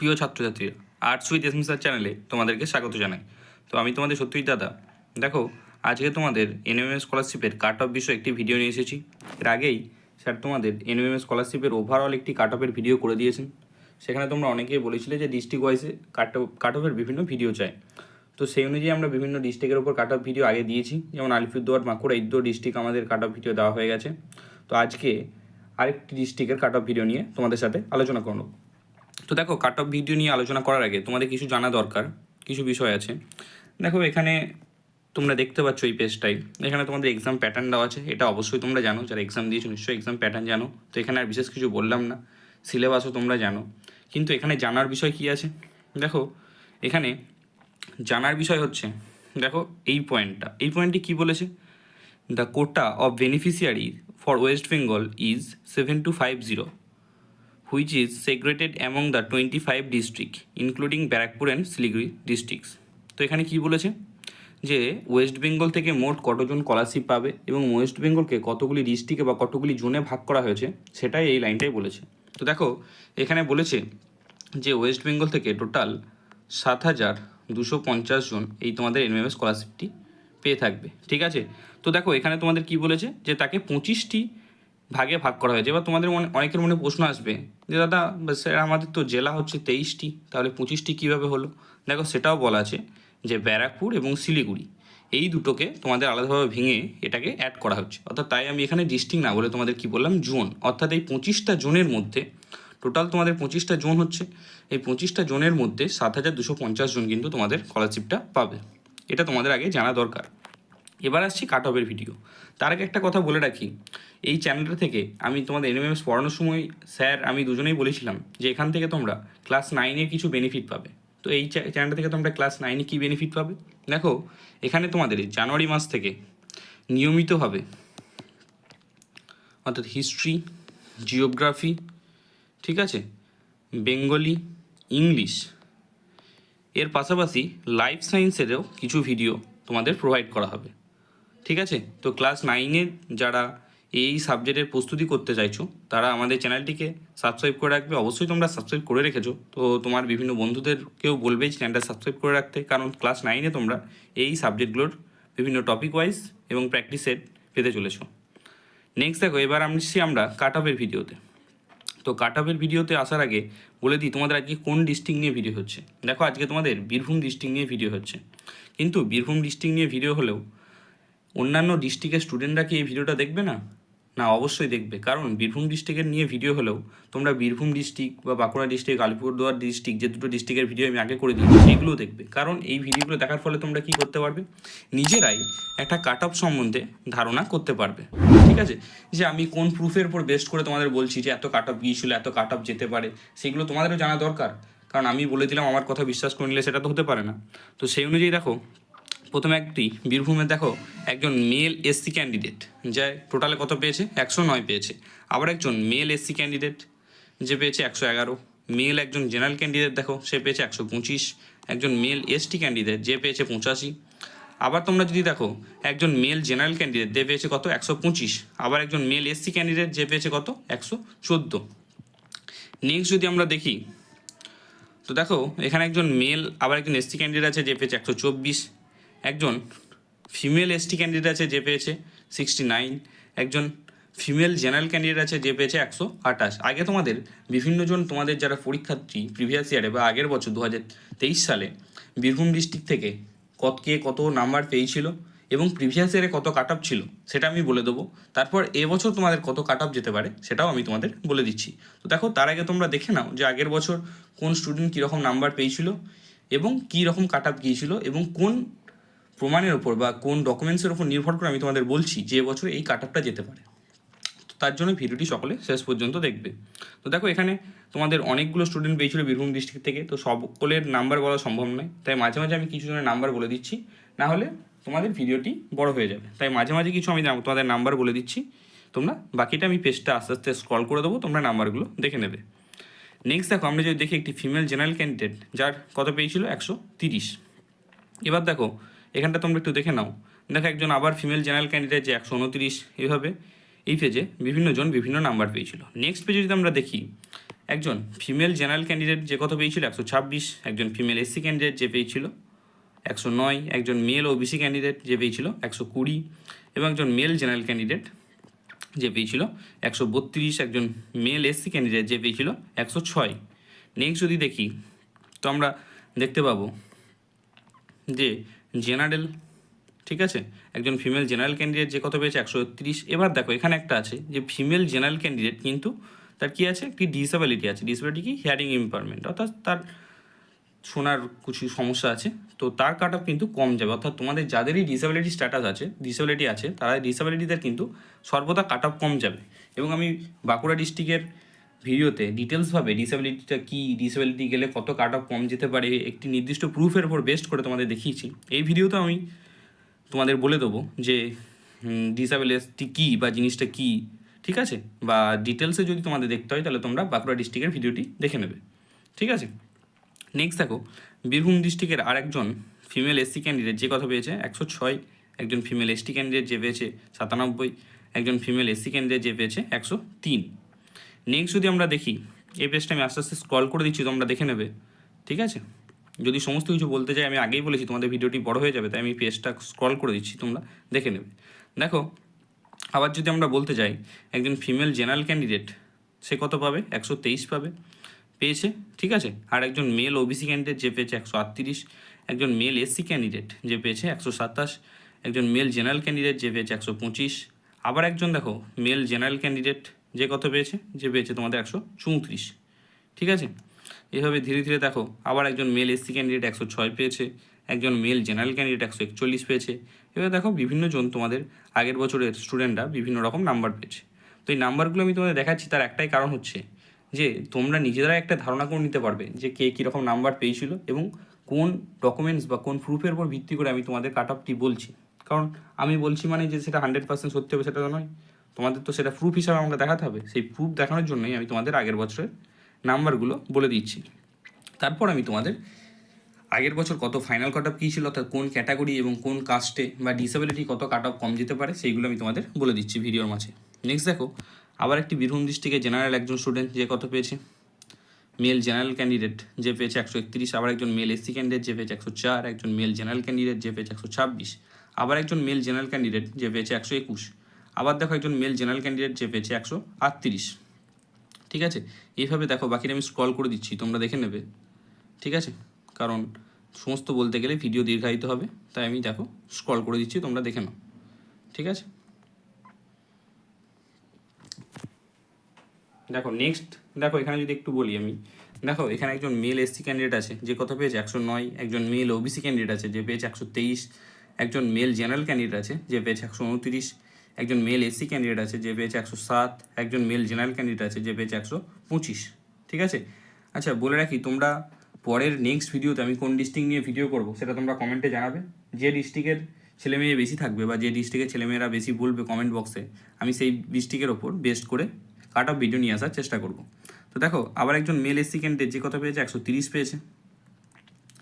প্রিয় ছাত্র ছাত্রছাত্রীরা আর্টস উইথ এসমিসার চ্যানেলে তোমাদেরকে স্বাগত জানাই। তো আমি তোমাদের সত্যিই দাদা। দেখো, আজকে তোমাদের এন এম এনএমএম স্কলারশিপের কাট অফ বিষয়ে একটি ভিডিও নিয়ে এসেছি। এর আগেই স্যার তোমাদের এন এম এনএমএম স্কলারশিপের ওভারঅল একটি কাট অফের ভিডিও করে দিয়েছেন। সেখানে তোমরা অনেকেই বলেছিলে যে ডিস্ট্রিক্ট ওয়াইজে কাট অফ কাট অফের বিভিন্ন ভিডিও চাই। তো সেই অনুযায়ী আমরা বিভিন্ন ডিস্ট্রিক্টের উপর কাট অফ ভিডিও আগে দিয়েছি। যেমন আলিপুরদুয়ার, মাকুড়া এই ডিস্ট্রিক্ট আমাদের কাট অফ ভিডিও দেওয়া হয়ে গেছে। তো আজকে আরেকটি ডিস্ট্রিক্টের কাট অফ ভিডিও নিয়ে তোমাদের সাথে আলোচনা করব। তো দেখো কাট অফ ভিডিও নিয়ে আলোচনা করার আগে তোমাদের কিছু জানা দরকার, কিছু বিষয় আছে। দেখো, এখানে তোমরা দেখতে পাচ্ছ এই পেজটাই এখানে তোমাদের এক্সাম প্যাটার্ন দেওয়া আছে, এটা অবশ্যই তোমরা জানো। যারা এক্সাম দিয়েছ, নিশ্চয়ই এক্সাম প্যাটার্ন জানো। তো এখানে আর বিশেষ কিছু বললাম না সিলেবাসও তোমরা জানো। কিন্তু এখানে জানার বিষয় কি আছে? দেখো, এখানে জানার বিষয় হচ্ছে, দেখো, এই পয়েন্টটা এই পয়েন্টটি কি বলেছে? The quota of beneficiary for West Bengal is seven two five zero is segregated among the twenty five district including Barrackpore and Siliguri districts তো এখানে কি বলেছে? যে ওয়েস্ট বেঙ্গল থেকে মোট কতজন স্কলারশিপ পাবে এবং ওয়েস্ট বেঙ্গলকে কতগুলি ডিস্ট্রিক্টে বা কতগুলি জোনে ভাগ করা হয়েছে, সেটাই এই লাইনটাই বলেছে। তো দেখো, এখানে বলেছে যে ওয়েস্ট বেঙ্গল থেকে টোটাল সাত হাজার দুশো পঞ্চাশ জন এই তোমাদের এনএমএস স্কলারশিপটি পেয়ে থাকবে। ঠিক আছে? তো দেখো, এখানে তোমাদের কি বলেছে? যে তাকে পঁচিশটি ভাগে ভাগ করা হয়েছে। এবার তোমাদের মনে, অনেকের মনে প্রশ্ন আসবে যে, দাদা স্যার আমাদের তো জেলা হচ্ছে তেইশটি, তাহলে পঁচিশটি কীভাবে হলো? দেখো, সেটাও বলা আছে যে, ব্যারাকপুর এবং শিলিগুড়ি, এই দুটোকে তোমাদের আলাদাভাবে ভেঙে এটাকে অ্যাড করা হচ্ছে। অর্থাৎ তাই আমি এখানে ডিস্ট্রিক্ট না বলে তোমাদের কি বললাম জোন অর্থাৎ এই পঁচিশটা জোনের মধ্যে টোটাল তোমাদের পঁচিশটা জোন হচ্ছে, এই পঁচিশটা জোনের মধ্যে সাত হাজার দুশো পঞ্চাশ জন কিন্তু তোমাদের স্কলারশিপটা পাবে। এটা তোমাদের আগে জানা দরকার। এবার আসছি কাট অফের ভিডিও তার আগে একটা কথা বলে রাখি, এই চ্যানেলটা থেকে আমি তোমাদের এনএমএস পড়ানোর সময় স্যার আমি দুজনেই বলেছিলাম যে এখান থেকে তোমরা ক্লাস নাইনের কিছু বেনিফিট পাবে। তো এই চ্যানেলটা থেকে তোমরা ক্লাস নাইনে কী বেনিফিট পাবে? দেখো, এখানে তোমাদের জানুয়ারি মাস থেকে নিয়মিতভাবে অর্থাৎ হিস্ট্রি জিওগ্রাফি ঠিক আছে? বেঙ্গলি ইংলিশ এর পাশাপাশি লাইফ সায়েন্সেরও কিছু ভিডিও তোমাদের প্রোভাইড করা হবে। ঠিক আছে? তো ক্লাস নাইনের যারা এই সাবজেক্টের প্রস্তুতি করতে চাইছো, তারা আমাদের চ্যানেলটিকে সাবস্ক্রাইব করে রাখবে। অবশ্যই তোমরা সাবস্ক্রাইব করে রেখেছো। তো তোমার বিভিন্ন বন্ধুদেরকেও বলবে চ্যানেলটা সাবস্ক্রাইব করে রাখতে, কারণ ক্লাস নাইনে তোমরা এই সাবজেক্টগুলোর বিভিন্ন টপিক ওয়াইজ এবং প্র্যাকটিস সেট পেতে চলেছো। নেক্সট দেখো, এবার আসছি আমরা কাট অফের ভিডিওতে তো কাট অফের ভিডিওতে আসার আগে বলে দিই, তোমাদের আজকে কোন ডিস্ট্রিক্ট নিয়ে ভিডিও হচ্ছে? দেখো, আজকে তোমাদের বীরভূম ডিস্ট্রিক্ট নিয়ে ভিডিও হচ্ছে। কিন্তু বীরভূম ডিস্ট্রিক্ট নিয়ে ভিডিও হলেও অন্যান্য ডিস্ট্রিক্টের স্টুডেন্টরা কি এই ভিডিওটা দেখবে না? না, অবশ্যই দেখবে। কারণ বীরভূম ডিস্ট্রিক্টের নিয়ে ভিডিও হলেও তোমরা বীরভূম ডিস্ট্রিক্ট বা বাঁকুড়া ডিস্ট্রিক্ট আলিপুরদুয়ার ডিস্ট্রিক্ট যে দুটো ডিস্ট্রিক্টের ভিডিও আমি আগে করে দিয়েছি সেগুলোও দেখবে। কারণ এই ভিডিওগুলো দেখার ফলে তোমরা কি করতে পারবে? নিজেরাই একটা কাট অফ সম্বন্ধে ধারণা করতে পারবে। ঠিক আছে? যে আমি কোন প্রুফের উপর বেস্ট করে তোমাদের বলছি যে এত কাট অফ গিয়েছিল, এত কাট অফ যেতে পারে, সেগুলো তোমাদেরও জানা দরকার। কারণ আমি বলে দিলাম, আমার কথা বিশ্বাস করে নিলে সেটা তো হতে পারে না। তো সেই অনুযায়ী দেখো প্রথমে একটি বীরভূমে দেখো, একজন মেল এসসি ক্যান্ডিডেট যে টোটালে কত পেয়েছে? একশো নয় পেয়েছে। আবার একজন মেল এসসি ক্যান্ডিডেট যে পেয়েছে একশো এগারো। মেল একজন জেনারেল ক্যান্ডিডেট দেখো, সে পেয়েছে একশো পঁচিশ। একজন মেল এসটি ক্যান্ডিডেট যে পেয়েছে পঁচাশি। আবার তোমরা যদি দেখো, একজন মেল জেনারেল ক্যান্ডিডেট যে পেয়েছে কত? একশো পঁচিশ। আবার একজন মেল এসসি ক্যান্ডিডেট যে পেয়েছে কত? একশো চোদ্দ। নেক্সট যদি আমরা দেখি, তো দেখো, এখানে একজন মেল আবার একজন এসটি ক্যান্ডিডেট আছে, যে পেয়েছে একশো চব্বিশ। একজন ফিমেল এসটি ক্যান্ডিডেট আছে যে পেয়েছে সিক্সটি নাইন একজন ফিমেল জেনারেল ক্যান্ডিডেট আছে যে পেয়েছে একশো আঠাশ। আগে তোমাদের বিভিন্নজন তোমাদের যারা পরীক্ষার্থী প্রিভিয়াস ইয়ারে বা আগের বছর দু হাজার তেইশ সালে বীরভূম ডিস্ট্রিক্ট থেকে কত কে কত নাম্বার পেয়েছিল এবং প্রিভিয়াস ইয়ারে কত কাট ছিল সেটা আমি বলে দেবো। তারপর এবছর তোমাদের কত কাট যেতে পারে সেটাও আমি তোমাদের বলে দিচ্ছি। তো দেখো, তার আগে তোমরা দেখে নাও যে আগের বছর কোন স্টুডেন্ট কীরকম নাম্বার পেয়েছিল এবং কী রকম কাট অফ গিয়েছিল এবং কোন প্রমাণের ওপর বা কোন ডকুমেন্টসের ওপর নির্ভর করে আমি তোমাদের বলছি যে বছর এই কাট অফটা যেতে পারে। তো তার জন্য ভিডিওটি সকলে শেষ পর্যন্ত দেখবে। তো দেখো এখানে তোমাদের অনেকগুলো স্টুডেন্ট পেয়েছিল বীরভূম ডিস্ট্রিক্ট থেকে। তো সকলের নাম্বার বলা সম্ভব নয়। তাই মাঝে মাঝে আমি কিছু জনের নাম্বার বলে দিচ্ছি। না হলে তোমাদের ভিডিওটি বড় হয়ে যাবে। তাই মাঝে মাঝে কিছু আমি তোমাদের নাম্বার বলে দিচ্ছি। তোমরা বাকিটা আমি পেজটা আস্তে আস্তে স্ক্রল করে দেবো, তোমরা নাম্বারগুলো দেখে নেবে। নেক্সট দেখো, আমরা যদি দেখি একটি ফিমেল জেনারেল ক্যান্ডিডেট যার কত পেয়েছিল? একশো তিরিশ। এবার দেখো এখানটা তোমরা একটু দেখে নাও। দেখো একজন আবার ফিমেল জেনারেল ক্যান্ডিডেট যে একশো উনত্রিশ এইভাবে এই পেজে বিভিন্ন জন বিভিন্ন নাম্বার পেয়েছিল। নেক্সট পেজে যদি আমরা দেখি, একজন ফিমেল জেনারেল ক্যান্ডিডেট যে কত পেয়েছিল? একশো ছাব্বিশ, একজন ফিমেল এসসি ক্যান্ডিডেট যে পেয়েছিল? একশো নয়, একজন মেল ও ওবিসি ক্যান্ডিডেট যে পেয়েছিল? একশো কুড়ি, এবং একজন মেল জেনারেল ক্যান্ডিডেট যে পেয়েছিল? একশো বত্রিশ, একজন মেল এসসি ক্যান্ডিডেট যে পেয়েছিল? একশো ছয়। নেক্সট যদি দেখি, তো আমরা দেখতে পাবো যে জেনারেল, ঠিক আছে? একজন ফিমেল জেনারেল ক্যান্ডিডেট যে কত পেয়েছে? একশো তিরিশ এবার দেখো, এখানে একটা আছে যে ফিমেল জেনারেল ক্যান্ডিডেট কিন্তু তার কি আছে? একটি ডিসেবিলিটি আছে। ডিসেবিলিটি কি? হিয়ারিং ইম্পারমেন্ট অর্থাৎ তার শোনার কিছু সমস্যা আছে। তো তার কাট অফ কিন্তু কম যাবে। অর্থাৎ তোমাদের যাদেরই ডিসেবিলিটি স্ট্যাটাস আছে ডিসেবিলিটি আছে, তারা ডিসেবিলিটিদের কিন্তু সর্বদা কাট অফ কম যাবে। এবং আমি বাঁকুড়া ডিস্ট্রিক্টের ভিডিওতে ডিটেলসভাবে ডিসেবিলিটিটা কী ডিসেবিলিটি গেলে কত কাট অফ কম যেতে পারে, একটি নির্দিষ্ট প্রুফের উপর বেস্ট করে তোমাদের দেখিয়েছি। এই ভিডিওতে আমি তোমাদের বলে দেবো যে ডিসেবিলিটি কী বা জিনিসটা কী, ঠিক আছে? বা ডিটেলসে যদি তোমাদের দেখতে হয়, তাহলে তোমরা বাঁকুড়া ডিস্ট্রিক্টের ভিডিওটি দেখে নেবে, ঠিক আছে? নেক্সট দেখো, বীরভূম ডিস্ট্রিক্টের আরেকজন ফিমেল এসসি ক্যান্ডিডেট যে কথা পেয়েছে, একশো ছয় একজন ফিমেল এসটি ক্যান্ডিডেট যে পেয়েছে সাতানব্বই, একজন ফিমেল এসসি ক্যান্ডিডেট যে পেয়েছে একশো তিন। নেক্সট যদি আমরা দেখি, এই পেজটা আমি আস্তে আস্তে স্ক্রল করে দিচ্ছি, তোমরা দেখে নেবে। ঠিক আছে? যদি সমস্ত কিছু বলতে চাই আমি আগেই বলেছি তোমাদের ভিডিওটি বড় হয়ে যাবে, তাই আমি পেজটা স্ক্রল করে দিচ্ছি, তোমরা দেখে নেবে। দেখো, আবার যদি আমরা বলতে যাই, একজন ফিমেল জেনারেল ক্যান্ডিডেট সে কত পাবে? একশো তেইশ পাবে। পেয়েছে, ঠিক আছে? আর একজন মেল ওবিসি ক্যান্ডিডেট যে পেয়েছে একশো আটত্রিশ, একজন মেল এসসি ক্যান্ডিডেট যে পেয়েছে একশো সাতাশ, একজন মেল জেনারেল ক্যান্ডিডেট যে পেয়েছে একশো পঁচিশ, আবার একজন দেখো মেল জেনারেল ক্যান্ডিডেট যে কত পেয়েছে? যে পেয়েছে তোমাদের একশো চৌত্রিশ। ঠিক আছে? এভাবে ধীরে ধীরে দেখো, আবার একজন মেল এসসি ক্যান্ডিডেট একশো ছয় পেয়েছে, একজন মেল জেনারেল ক্যান্ডিডেট একশো একচল্লিশ পেয়েছে। এবার দেখো বিভিন্ন জন তোমাদের আগের বছরের স্টুডেন্টরা বিভিন্ন রকম নাম্বার পেয়েছে। তো এই নাম্বারগুলো আমি তোমাদের দেখাচ্ছি, তার একটাই কারণ হচ্ছে যে তোমরা নিজেরা একটা ধারণা করে নিতে পারবে যে কে কীরকম নাম্বার পেয়েছিল এবং কোন ডকুমেন্টস বা কোন প্রুফের উপর ভিত্তি করে আমি তোমাদের কাট অফটি বলছি। কারণ আমি বলছি মানে যে সেটা হান্ড্রেড পার্সেন্ট সত্যি হবে সেটা তো নয়। তোমাদের তো সেটা প্রুফ হিসাবে আমাকে দেখাতে হবে। সেই প্রুফ দেখানোর জন্যই আমি তোমাদের আগের বছরের নাম্বারগুলো বলে দিচ্ছি। তারপর আমি তোমাদের আগের বছর কত ফাইনাল কাট অফ কী ছিল, অর্থাৎ কোন ক্যাটাগরি এবং কোন কাস্টে বা ডিসেবিলিটি কত কাট অফ কম যেতে পারে, সেইগুলো আমি তোমাদের বলে দিচ্ছি ভিডিওর মাঝে। নেক্সট দেখো, আবার একটি বীরভূম ডিস্ট্রিক্টে জেনারেল একজন স্টুডেন্ট যে কত পেয়েছে? মেল জেনারেল ক্যান্ডিডেট যে পেয়েছে একশো একত্রিশ, আবার একজন মেল এসসি ক্যান্ডিডেট যে পেয়েছে একশো চার, একজন মেল জেনারেল ক্যান্ডিডেট যে পেয়েছে একশো ছাব্বিশ, আবার একজন মেল জেনারেল ক্যান্ডিডেট যে পেয়েছে একশো একুশ। আবার দেখো একজন মেল জেনারেল ক্যান্ডিডেট যে পেয়েছে একশো আটত্রিশ। ঠিক আছে? এইভাবে দেখো, বাকিটা আমি স্ক্রল করে দিচ্ছি, তোমরা দেখে নেবে। ঠিক আছে? কারণ সমস্ত বলতে গেলে ভিডিও দীর্ঘায়িত হবে, তাই আমি দেখো স্ক্রল করে দিচ্ছি, তোমরা দেখে নাও। ঠিক আছে? দেখো নেক্সট দেখো, এখানে যদি একটু বলি আমি। দেখো, এখানে একজন মেল এসসি ক্যান্ডিডেট আছে, যে কত পেয়েছে একশো নয়, একজন মেল ওবিসি ক্যান্ডিডেট আছে, যে পেয়েছে একশো তেইশ, একজন মেল জেনারেল ক্যান্ডিডেট আছে, যে পেয়েছে একশো উনত্রিশ একজন মেল এসসি ক্যান্ডিডেট আছে যে পেয়েছে একশো সাত, একজন মেল জেনারেল ক্যান্ডিডেট আছে যে পেয়েছে একশো পঁচিশ, ঠিক আছে? আচ্ছা বলে রাখি, তোমরা পরের নেক্সট ভিডিওতে আমি কোন ডিস্ট্রিক্ট নিয়ে ভিডিও করব সেটা তোমরা কমেন্টে জানাবে। যে ডিস্ট্রিক্টের ছেলে মেয়ে বেশি থাকবে বা যে ডিস্ট্রিক্টের ছেলেমেয়েরা বেশি বলবে কমেন্ট বক্সে আমি সেই ডিস্ট্রিক্টের ওপর বেস্ট করে কাট অফ ভিডিও নিয়ে আসার চেষ্টা করব। তো দেখো, আবার একজন মেল এসসি ক্যান্ডিডেট যে কথা পেয়েছে একশো তিরিশ পেয়েছে,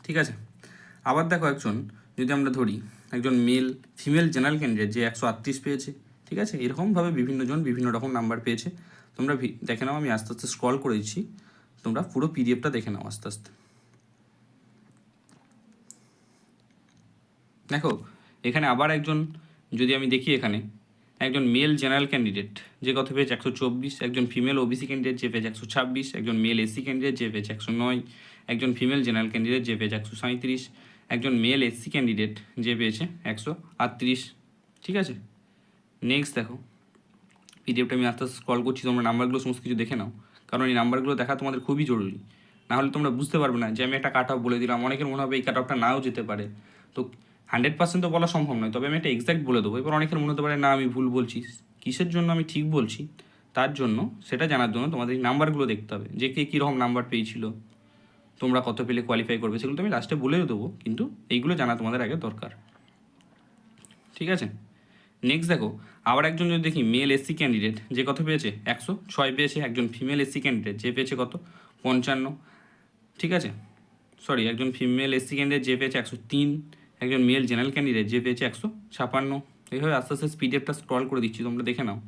ঠিক আছে? আবার দেখো একজন, যদি আমরা ধরি একজন মেল ফিমেল জেনারেল ক্যান্ডিডেট যে একশো আটত্রিশ পেয়েছে, ঠিক আছে? এরকমভাবে বিভিন্ন জন বিভিন্ন রকম নাম্বার পেয়েছে। তোমরা দেখে নাও, আমি আস্তে আস্তে স্ক্রল করে দিচ্ছি। তোমরা পুরো পিডিএফটা দেখে নাও আস্তে আস্তে। দেখো, এখানে আবার একজন, যদি আমি দেখি এখানে, একজন মেল জেনারেল ক্যান্ডিডেট যে কত পেয়েছে? একশো চব্বিশ। একজন ফিমেল ওবিসি ক্যান্ডিডেট যে পেয়েছে একশো ছাব্বিশ। একজন মেল এসসি ক্যান্ডিডেট যে পেয়েছে একশো নয়। একজন ফিমেল জেনারেল ক্যান্ডিডেট যে পেয়েছে একশো সাঁত্রিশ একজন মেল এসসি ক্যান্ডিডেট যে পেয়েছে একশো আটত্রিশ, ঠিক আছে? নেক্সট দেখো পিডিএফটা আমি আস্তে আস্তে স্ক্রল করছি, তোমরা নাম্বারগুলো সমস্ত কিছু দেখে নাও, কারণ এই নাম্বারগুলো দেখা তোমাদের খুবই জরুরি। না হলে তোমরা বুঝতে পারবে না যে আমি একটা কাট অফ বলে দিলাম, অনেকের মনে হবে এই কাট অফটা নাও যেতে পারে। তো হান্ড্রেড পার্সেন্ট তো বলা সম্ভব নয়, তবে আমি একটা এক্সাক্ট বলে দেবো। এবার অনেকের মনে হতে পারে, না, আমি ভুল বলছি। কিসের জন্য আমি ঠিক বলছি? তার জন্য, সেটা জানার জন্য তোমাদের এই নাম্বারগুলো দেখতে হবে, যে কে কীরকম নাম্বার পেয়েছিল। তোমরা কত পেলে কোয়ালিফাই করবে সেগুলো তো আমি লাস্টে বলেও দেবো, কিন্তু এইগুলো জানা তোমাদের আগে দরকার। ঠিক আছে? নেক্সট দেখো, আবার একজন যদি দেখি মেল এসসি ক্যান্ডিডেট যে কত পেয়েছে? একশো ছয় পেয়েছে একজন ফিমেল এসসি ক্যান্ডিডেট যে পেয়েছে কত? পঞ্চান্ন। ঠিক আছে? সরি একজন ফিমেল এসসি ক্যান্ডিডেট যে পেয়েছে একশো তিন। একজন মেল জেনারেল ক্যান্ডিডেট যে পেয়েছে একশো ছাপান্ন। এইভাবে আস্তে আস্তে স্পিডেপটা স্ক্রল করে দিচ্ছি, তোমরা দেখে নাও।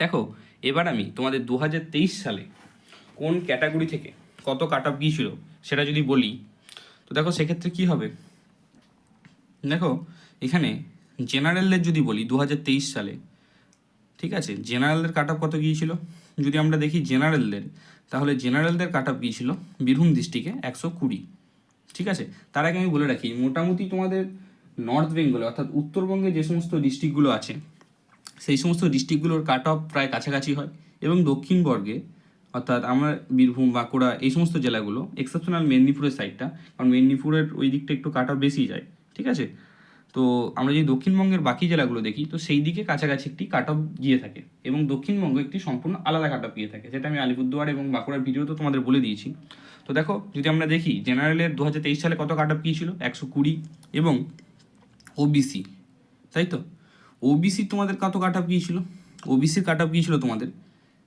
দেখো, এবার আমি তোমাদের দু হাজার তেইশ সালে কোন ক্যাটাগরি থেকে কত কাট অফ গিয়েছিল সেটা যদি বলি, তো দেখো সেক্ষেত্রে কি হবে? দেখো, এখানে জেনারেলদের যদি বলি দু হাজার তেইশ সালে, ঠিক আছে? জেনারেলদের কাট অফ কত গিয়েছিল? যদি আমরা দেখি জেনারেলদের, তাহলে জেনারেলদের কাট অফ গিয়েছিল বীরভূম ডিস্ট্রিক্টে একশো কুড়ি, ঠিক আছে? তার আগে আমি বলে রাখি, মোটামুটি তোমাদের নর্থ বেঙ্গলে, অর্থাৎ উত্তরবঙ্গে যে সমস্ত ডিস্ট্রিক্টগুলো আছে, সেই সমস্ত ডিস্ট্রিক্টগুলোর কাট অফ প্রায় কাছাকাছি হয় এবং দক্ষিণবর্গে অর্থাৎ আমার বীরভূম, বাঁকুড়া এই সমস্ত জেলাগুলো এক্সেপশনাল মেদিনীপুরের সাইডটা কারণ মেদিনীপুরের ওই দিকটা একটু কাট বেশি যায়, ঠিক আছে? তো আমরা যদি দক্ষিণবঙ্গের বাকি জেলাগুলো দেখি, তো সেই দিকে কাছাকাছি একটি কাট অফ গিয়ে থাকে এবং দক্ষিণবঙ্গ একটি সম্পূর্ণ আলাদা কাট অফ গিয়ে থাকে সেটা আমি আলিপুরদুয়ার এবং বাঁকুড়ার ভিডিও তো তোমাদের বলে দিয়েছি। তো দেখো, যদি আমরা দেখি জেনারেলের দু হাজার তেইশ সালে কত কাট অফ গিয়েছিল? একশো কুড়ি এবং ওবিসি তাই তো? ওবিসি তোমাদের কত কাট অফ গিয়েছিল ওবিসির কাট অফ গিয়েছিল তোমাদের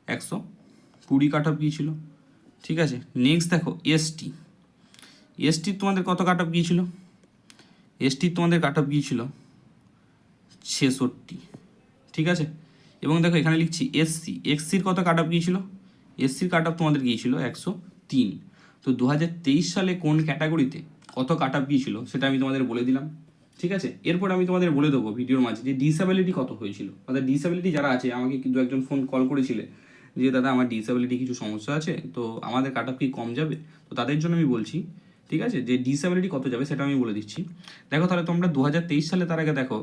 একশো কুড়ি কাট অফ গিয়েছিল। ঠিক আছে? নেক্সট দেখো এসটি এসটি তোমাদের কত কাট অফ গিয়েছিল? এসটি তোমাদের কাট অফ গিয়েছিল ছেষট্টি। ঠিক আছে? এবং দেখো, এখানে লিখছি এসসি এক্সসির কত কাট অফ গিয়েছিল? এসসির কাট অফ তোমাদের গিয়েছিল একশো তিন। তো দু হাজার তেইশ সালে কোন ক্যাটাগরিতে কত কাট অফ গিয়েছিল সেটা আমি তোমাদের বলে দিলাম। ঠিক আছে? এরপর আমি তোমাদের বলে দেবো ভিডিওর মাঝে যে ডিসেবিলিটি কত হয়েছিল। অর্থাৎ ডিসেবিলিটি যারা আছে, আমাকে কিন্তু একজন ফোন কল করেছিলে যে দাদা আমার ডিসেবিলিটি কিছু সমস্যা আছে, তো আমাদের কাট কি কম যাবে? তো তাদের জন্য আমি বলছি, ঠিক আছে? যে ডিসেবিলিটি কত যাবে সেটা আমি বলে দিচ্ছি। দেখো তাহলে তোমরা দু হাজার তেইশ সালে তার আগে দেখো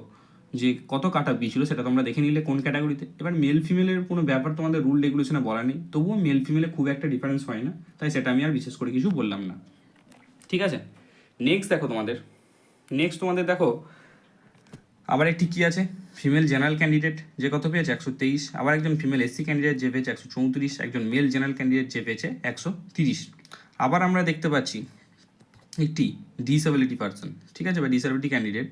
যে কত কাট অফ গিয়েছিল সেটা তোমরা দেখে নিলে কোন ক্যাটাগরিতে এবার মেল ফিমেলের কোনো ব্যাপার তোমাদের রুল রেগুলেশনে বলা নেই, তবুও মেল ফিমেলে খুব একটা ডিফারেন্স হয় না, তাই সেটা আমি আর বিশেষ করে কিছু বললাম না। ঠিক আছে? নেক্সট দেখো তোমাদের। নেক্সট তোমাদের দেখো আবার একটি কি আছে? ফিমেল জেনারেল ক্যান্ডিডেট যে কত পেয়েছে? একশো তেইশ। আবার একজন ফিমেল এসসি ক্যান্ডিডেট যে পেয়েছে একশো চৌত্রিশ। একজন মেল জেনারেল ক্যান্ডিডেট যে পেয়েছে একশো তিরিশ। আবার আমরা দেখতে পাচ্ছি একটি ডিসেবিলিটি পার্সন ঠিক আছে? বা ডিসেবিলিটি ক্যান্ডিডেট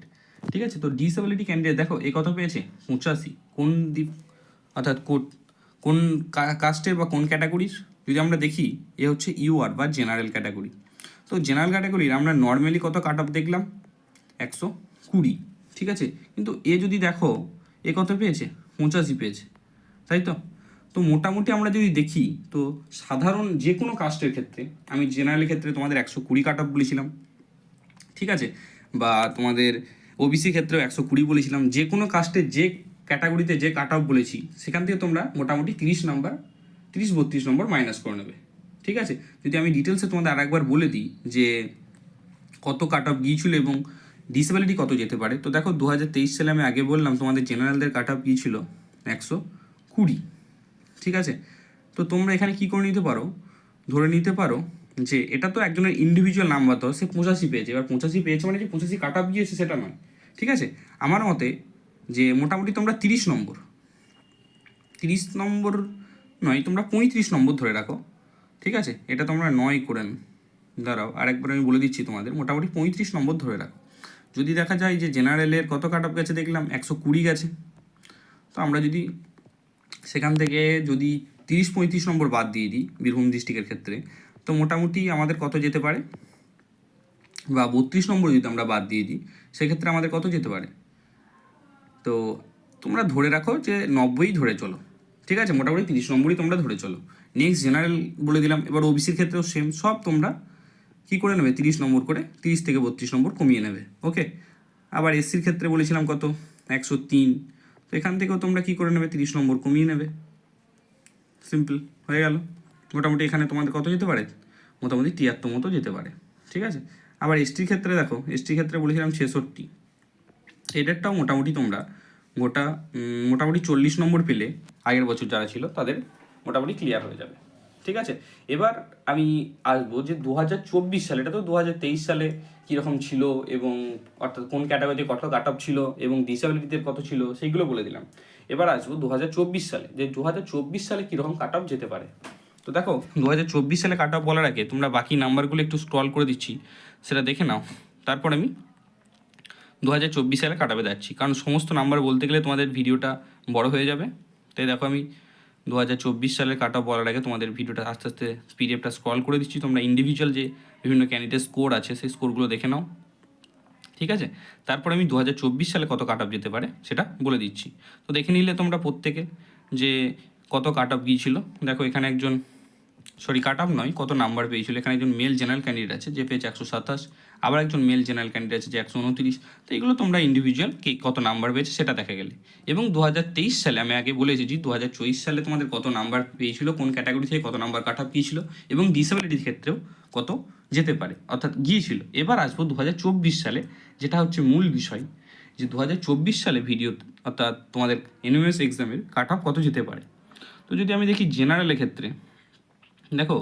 ঠিক আছে? তো ডিসেবিলিটি ক্যান্ডিডেট দেখো, এ কত পেয়েছে? পঁচাশি। কোন দ্বীপ অর্থাৎ কোন কাস্টের বা কোন ক্যাটাগরির যদি আমরা দেখি, এ হচ্ছে ইউআর বা জেনারেল ক্যাটাগরি তো জেনারেল ক্যাটাগরির আমরা নর্মালি কত কাট অফ দেখলাম? একশো কুড়ি। ঠিক আছে? কিন্তু এ যদি দেখো, এ কত পেয়েছে? পঁচাশি পেয়েছে। তাই তো? তো মোটামুটি আমরা যদি দেখি, তো সাধারণ যে কোনো কাস্টের ক্ষেত্রে, আমি জেনারেলের ক্ষেত্রে তোমাদের একশো কুড়ি কাট অফ বলেছিলাম, ঠিক আছে? বা তোমাদের ওবিসি ক্ষেত্রেও একশো কুড়ি বলেছিলাম, যে কোনো কাস্টের যে ক্যাটাগরিতে যে কাট অফ বলেছি, সেখান থেকে তোমরা মোটামুটি তিরিশ নাম্বার তিরিশ বত্রিশ নম্বর মাইনাস করে নেবে। ঠিক আছে? যদি আমি ডিটেলসে তোমাদের আরেকবার বলে দিই যে কত কাট অফ গিয়েছিল এবং ডিসেবিলিটি কত যেতে পারে? তো দেখো দু হাজার তেইশ সালে আমি আগে বললাম তোমাদের জেনারেলদের কাট অফ ছিল? একশো কুড়ি। ঠিক আছে? তো তোমরা এখানে কি করে নিতে পারো? ধরে নিতে পারো যে এটা তো একজনের ইন্ডিভিজুয়াল নাম্বার তো সে পঁচাশি পেয়েছে। এবার পঁচাশি পেয়েছে মানে যে পঁচাশি কাট অফ গিয়েছে সেটা নয়। ঠিক আছে? আমার মতে যে মোটামুটি তোমরা তিরিশ নম্বর। তিরিশ নম্বর নয়, তোমরা পঁয়ত্রিশ নম্বর ধরে রাখো। ঠিক আছে? এটা তোমরা নয় করেন দাঁড়াও। আরেকবার আমি বলে দিচ্ছি তোমাদের। মোটামুটি পঁয়ত্রিশ নম্বর ধরে রাখো। যদি দেখা যায় যে জেনারেলের কত কাট অফ গেছে দেখলাম, একশো কুড়ি গেছে। তো আমরা যদি সেখান থেকে যদি তিরিশ পঁয়ত্রিশ নম্বর বাদ দিয়ে দিই বীরভূম ডিস্ট্রিক্টের ক্ষেত্রে, তো মোটামুটি আমাদের কত যেতে পারে? বা বত্রিশ নম্বর যদি আমরা বাদ দিয়ে দিই, সেক্ষেত্রে আমাদের কত যেতে পারে? তো তোমরা ধরে রাখো যে নব্বই ধরে চলো, ঠিক আছে? মোটামুটি তিরিশ নম্বরই তোমরা ধরে চলো। নেক্সট জেনারেল বলে দিলাম, এবার ওবিসির ক্ষেত্রেও সেম সব তোমরা কি করে নেবে? তিরিশ নম্বর করে, তিরিশ থেকে বত্রিশ নম্বর কমিয়ে নেবে ওকে আবার এসসির ক্ষেত্রে বলেছিলাম কত? একশো তিন। তো এখান থেকেও তোমরা কি করে নেবে? তিরিশ নম্বর কমিয়ে নেবে। সিম্পল হয়ে গেল। মোটামুটি এখানে তোমাদের কত যেতে পারে? মোটামুটি তিয়াত্তর মতো যেতে পারে, ঠিক আছে? আবার এসটির ক্ষেত্রে দেখো এসটির ক্ষেত্রে বলেছিলাম ছেষট্টি। এটারটাও মোটামুটি তোমরা গোটা মোটামুটি চল্লিশ নম্বর পেলে, আগের বছর যারা ছিল, তাদের মোটামুটি ক্লিয়ার হয়ে যাবে। ঠিক আছে? এবার আমি আসব যে দু চব্বিশ সালে, এটা তো দু হাজার তেইশ সালে কীরকম ছিল এবং অর্থাৎ কোন ক্যাটাগরিতে কত কাট অফ ছিল এবং ডিসেবিলিটিতে কত ছিল, সেইগুলো বলে দিলাম। এবার আসব দু হাজার চব্বিশ সালে, যে দু হাজার চব্বিশ সালে কীরকম কাট অফ যেতে পারে? তো দেখো দু হাজার চব্বিশ সালে কাট অফ বলার আগে তোমরা বাকি নাম্বারগুলো একটু স্ক্রল করে দিচ্ছি, সেটা দেখে নাও। তারপর আমি দু হাজার চব্বিশ সালে কাটাবে যাচ্ছি, কারণ সমস্ত নাম্বার বলতে গেলে তোমাদের ভিডিওটা বড় হয়ে যাবে। তাই দেখো আমি দু হাজার চব্বিশ সালের কাটা বলার আগে তোমাদের ভিডিওটা আস্তে আস্তে পিডিএফটা স্ক্রল করে দিচ্ছি। তোমরা ইন্ডিভিজুয়াল যে বিভিন্ন ক্যান্ডিডেট স্কোর আছে, সেই স্কোরগুলো দেখে নাও। ঠিক আছে? তারপরে আমি দু হাজার চব্বিশ সালে কত কাট অফ যেতে পারে সেটা বলে দিচ্ছি। তো দেখে নিলে তোমরা প্রত্যেকে যে কত কাট অফ গিয়েছিল। দেখো এখানে একজন সরি কাট অফ নয়, কত নাম্বার পেয়েছিল? এখানে একজন মেল জেনারেল ক্যান্ডিডেট আছে, যে পেয়েছে একশো সাতাশ, আবার একজন মেল জেনারেল ক্যান্ডিডেট আছে, যে একশো উনত্রিশ। তো এগুলো তোমরা ইন্ডিভিজুয়াল কে কত নাম্বার পেয়েছে সেটা দেখা গেলে। এবং দু হাজার তেইশ সালে আমি আগে বলে এসেছি দু সালে তোমাদের কত নাম্বার পেয়েছিল, কোন ক্যাটাগরি থেকে কত নাম্বার কাট অফ গিয়েছিল এবং ডিসেবিলিটির ক্ষেত্রেও কত যেতে পারে, অর্থাৎ গিয়েছিল। এবার আসব দু হাজার চব্বিশ সালে, যেটা হচ্ছে মূল বিষয়, যে দু হাজার চব্বিশ সালে ভিডিও অর্থাৎ তোমাদের এনএমএস এক্সামের কাট অফ কত যেতে পারে। তো যদি আমি দেখি জেনারেলের ক্ষেত্রে দেখো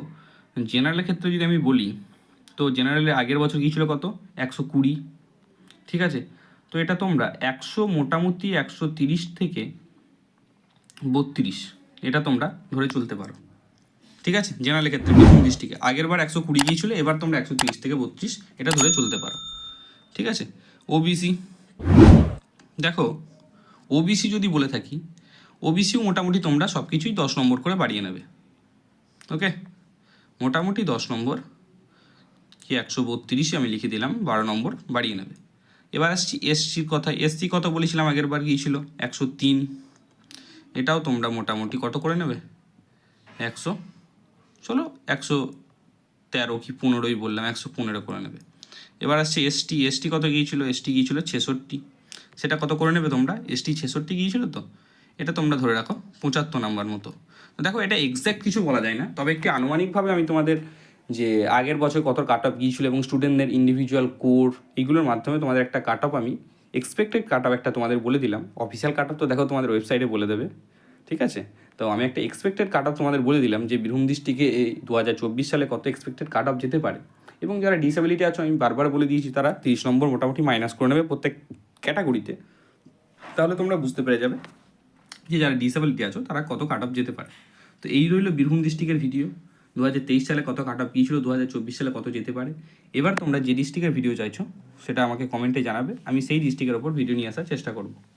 জেনারেলের ক্ষেত্রে যদি আমি বলি, তো জেনারেলে আগের বছর কী গিয়েছিল কত? একশো কুড়ি। ঠিক আছে? তো এটা তোমরা একশো মোটামুটি একশো তিরিশ থেকে বত্রিশ, এটা তোমরা ধরে চলতে পারো। ঠিক আছে? জেনারেলের ক্ষেত্রে বীরভূম ডিস্ট্রিক্টে আগের বার একশো কুড়ি গিয়েছিল, এবার তোমরা একশো তিরিশ থেকে বত্রিশ, এটা ধরে চলতে পারো। ঠিক আছে? ওবিসি দেখো ওবিসি যদি বলে থাকি ওবিসিও মোটামুটি তোমরা সব কিছুই দশ নম্বর করে বাড়িয়ে নেবে। ওকে? মোটামুটি দশ নম্বর। কি, একশো বত্রিশে আমি লিখে দিলাম, বারো নম্বর, বাড়িয়ে নেবে। এবার আসছি এসসির কথা। এসসি কত বলেছিলাম আগের বার গিয়েছিল একশো তিন। এটাও তোমরা মোটামুটি কত করে নেবে? একশো। চলো, একশো তেরো কি পনেরোই বললাম, একশো পনেরো করে নেবে। এবার আসছে এসটি। এসটি কত গিয়েছিল? এসটি গিয়েছিল ছেষট্টি। সেটা কত করে নেবে তোমরা? এসটি ছেষট্টি গিয়েছিল তো? এটা তোমরা ধরে রাখো, পঁচাত্তর নাম্বার মতো। তো দেখো, এটা এক্স্যাক্ট কিছু বলা যায় না। তবে একটি আনুমানিকভাবে আমি তোমাদের যে আগের বছর কত কাট অফ গিয়েছিল এবং স্টুডেন্টদের ইন্ডিভিজুয়াল কোর এইগুলোর মাধ্যমে তোমাদের একটা কাট অফ আমি এক্সপেক্টেড কাট অফ একটা তোমাদের বলে দিলাম। অফিসিয়াল কাট অফ তো দেখো তোমাদের ওয়েবসাইটে বলে দেবে, ঠিক আছে? তো আমি একটা এক্সপেক্টেড কাট অফ তোমাদের বলে দিলাম যে বীরভূম ডিস্ট্রিক্টে এই দু হাজার চব্বিশ সালে কত এক্সপেক্টেড কাট অফ যেতে পারে। এবং যারা ডিসেবিলিটি আছো, আমি বারবার বলে দিয়েছি, তারা তিরিশ নম্বর মোটামুটি মাইনাস করে নেবে প্রত্যেক ক্যাটাগরিতে তাহলে তোমরা বুঝতে পেরে যাবে যে যারা ডিসেবিলিটি আছো, তারা কত কাট অফ যেতে পারে। তো এই রইল বীরভূম ডিস্ট্রিক্টের ভিডিও দু সালে কত কাটা অফ গিয়েছিল দু সালে কত যেতে পারে। এবার তোমরা যে ডিস্ট্রিক্টের ভিডিও চাইছো, সেটা আমাকে কমেন্টে জানাবে। আমি সেই ডিস্ট্রিক্টের ওপর ভিডিও নিয়ে আসার চেষ্টা করব।